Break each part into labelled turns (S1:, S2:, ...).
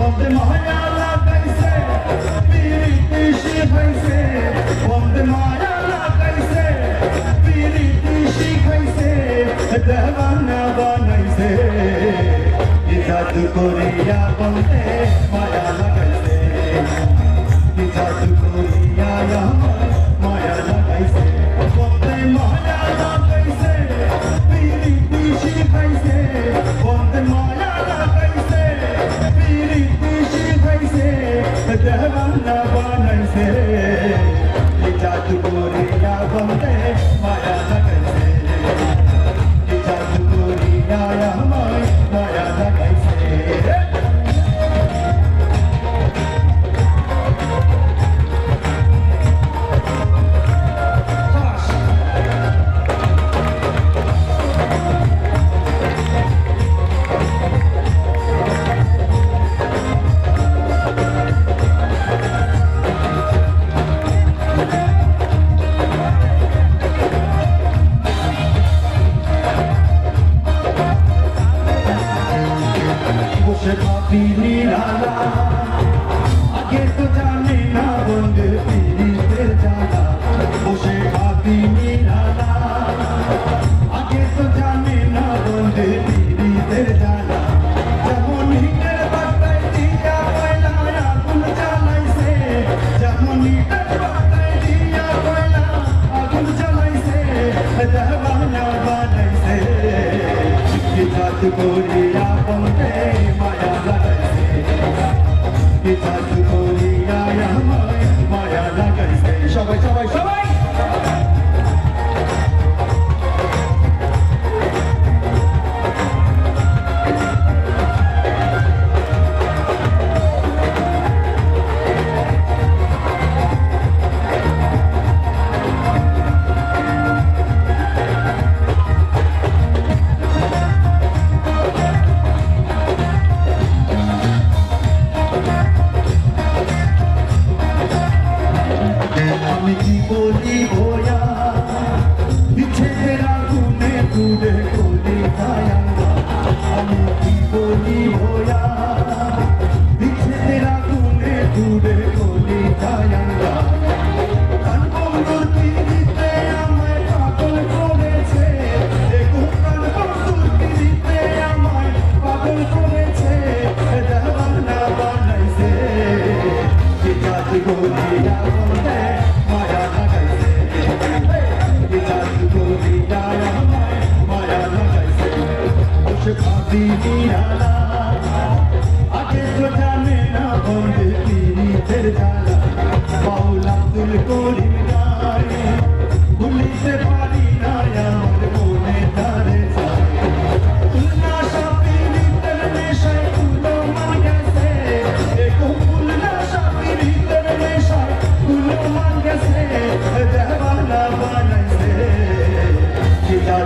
S1: বন্দে মায়া লাগাইছে পিরিতি শিখাইছে বন্দে মায়া লাগাইছে পিরিতি শিখাইছে দেওয়ানা বানাইছে কি জাদু করিয়া বন্দে মায়া আমি কি বলি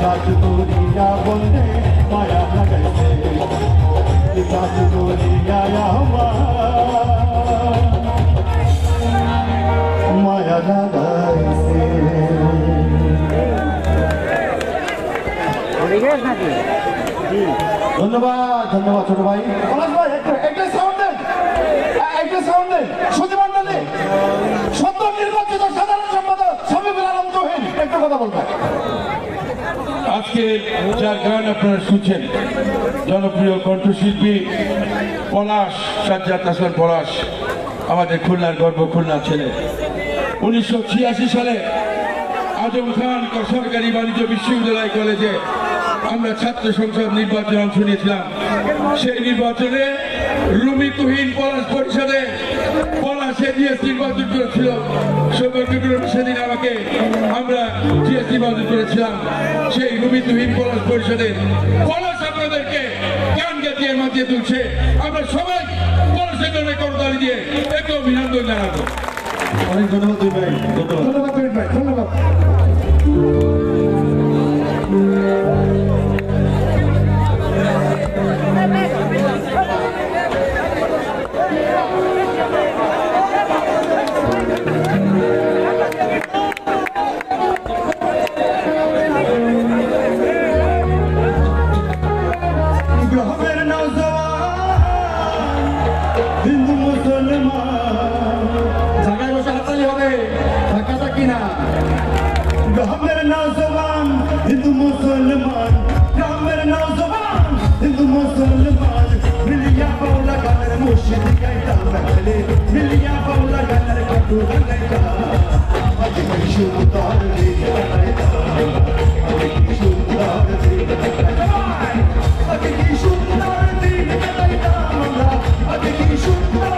S1: জাদু করিয়া বন্দে মায়া লাগাইছে জাদু করিয়া আমায় মায়া লাগাইছে ধন্যবাদ ধন্যবাদ ছোট ভাই ভাই একটা সাউন্ড দেন একটা সাউন্ড দেন সুধী মন্ডলী সদ্য নির্বাচিত সাধারণ সম্পাদক শফিকুল আলম একটু কথা বলবেন
S2: আজকে যার গান আপনারা শুনছেন, জনপ্রিয় কণ্ঠশিল্পী পলাশ, সাজ্জাদ হাসান পলাশ, আমাদের খুলনার গর্ব খুলনা ছেলে। উনিশশো ছিয়াশি সালে আজম খান সরকারি বাণিজ্য বিশ্ববিদ্যালয় কলেজে আমরা ছাত্র সংসদ নির্বাচনে অংশ নিয়েছিলাম। সেই নির্বাচনে রুমি তুহিন পলাশ পরিষদে পলাশে জিএস নির্বাচন করেছিল। সেদিন আমাকে আমরা জিএস নির্বাচন করেছিলাম। সেই রুমি তুহিন পলাশ পরিষদের পলাশ আপনাদেরকে গান গাতিয়ে মাতিয়ে তুলছে। আমরা সবাই সেকেন্ডে করতালি দিয়ে একটু অভিনন্দন জানাব।
S1: অনেক ধন্যবাদ ভাই ধন্যবাদ।
S3: ধন্যবাদ ভাই
S1: গ্রামের নওজওয়ান হিন্দু মুসলমান গ্রামের নওজওয়ান হিন্দু মুসলমান মিলিয়া বাউলা গানের মুর্শিদ গাইতা মেলে মিলিয়া বাউলা গানের কটু গাইতা আজ কি সুন্দর দিন গাইতা আজ কি সুন্দর দিন গাইতা আজ কি সুন্দর দিন গাইতা আমরা আজ কি সুন্দর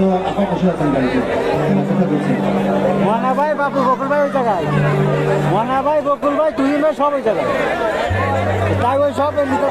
S3: তো আপনি বসে আছেন গাড়িতে। কথা বলছেন।
S4: মানা ভাই বাবু বকুল ভাই ওই জায়গায়। মানা ভাই বকুল ভাই তুই ভাই সব ওই জায়গায়। তাই ওই সব নিতে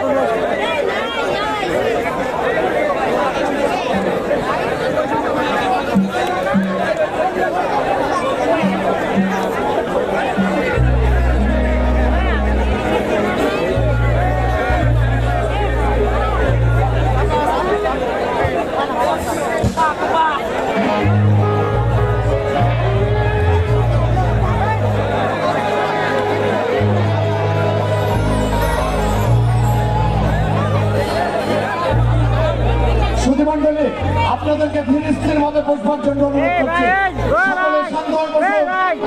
S3: আপনাদেরকে ধীরস্থির ভাবে বসবার জন্য অনুরোধ করছি।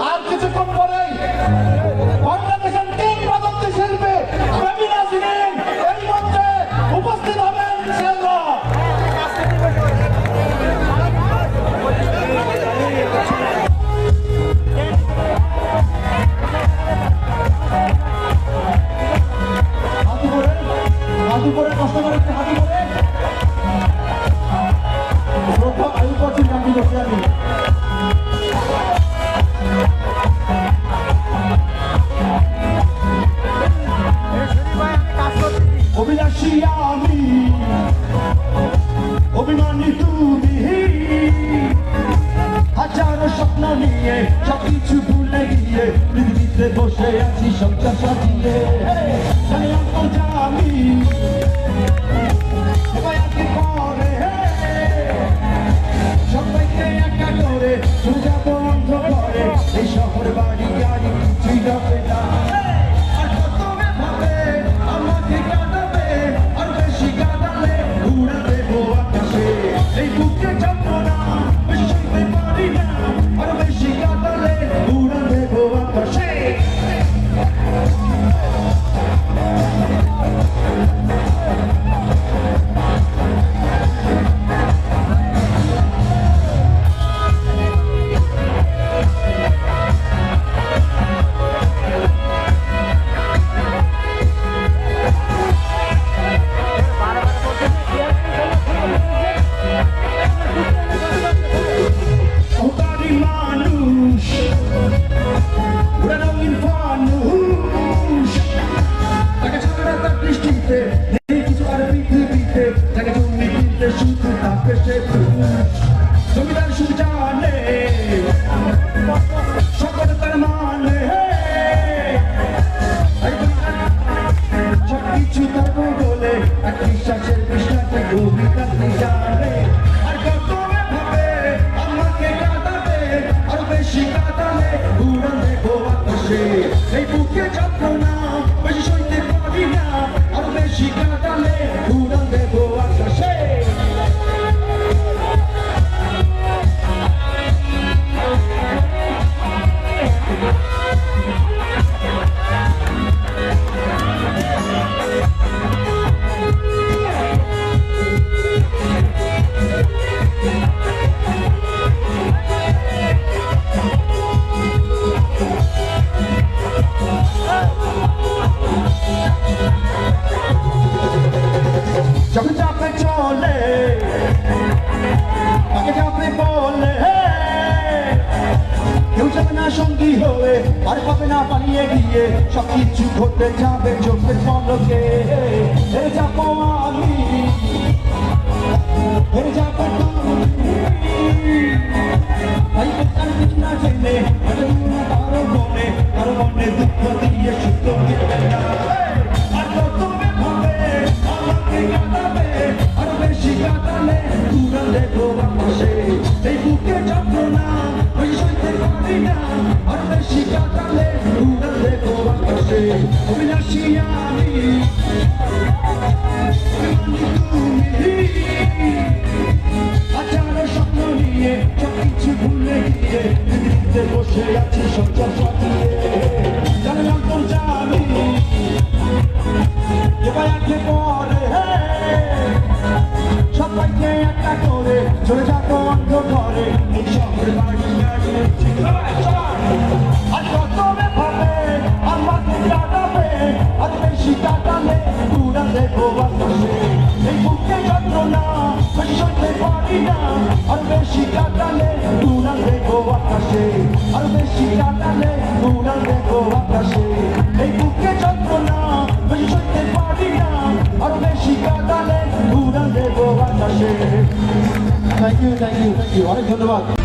S3: আর কিছুক্ষণ
S1: Hey. চোখের চাঁদে চোখের পলকে সে আছে সত্য জানে নাম তোর জানি এবার আটকে পরে সবাইকে একটা করে চলে যাত অন্ধ ঘরে এই শহর বাড়ি আগে আজ কত ভাবে আমাকে কাটাবে আজ বেশি কাটালে পুরা দেখো বাতাসে এই বুকে যন্ত্রণা সহ্য পারি না
S3: 你来干了吗？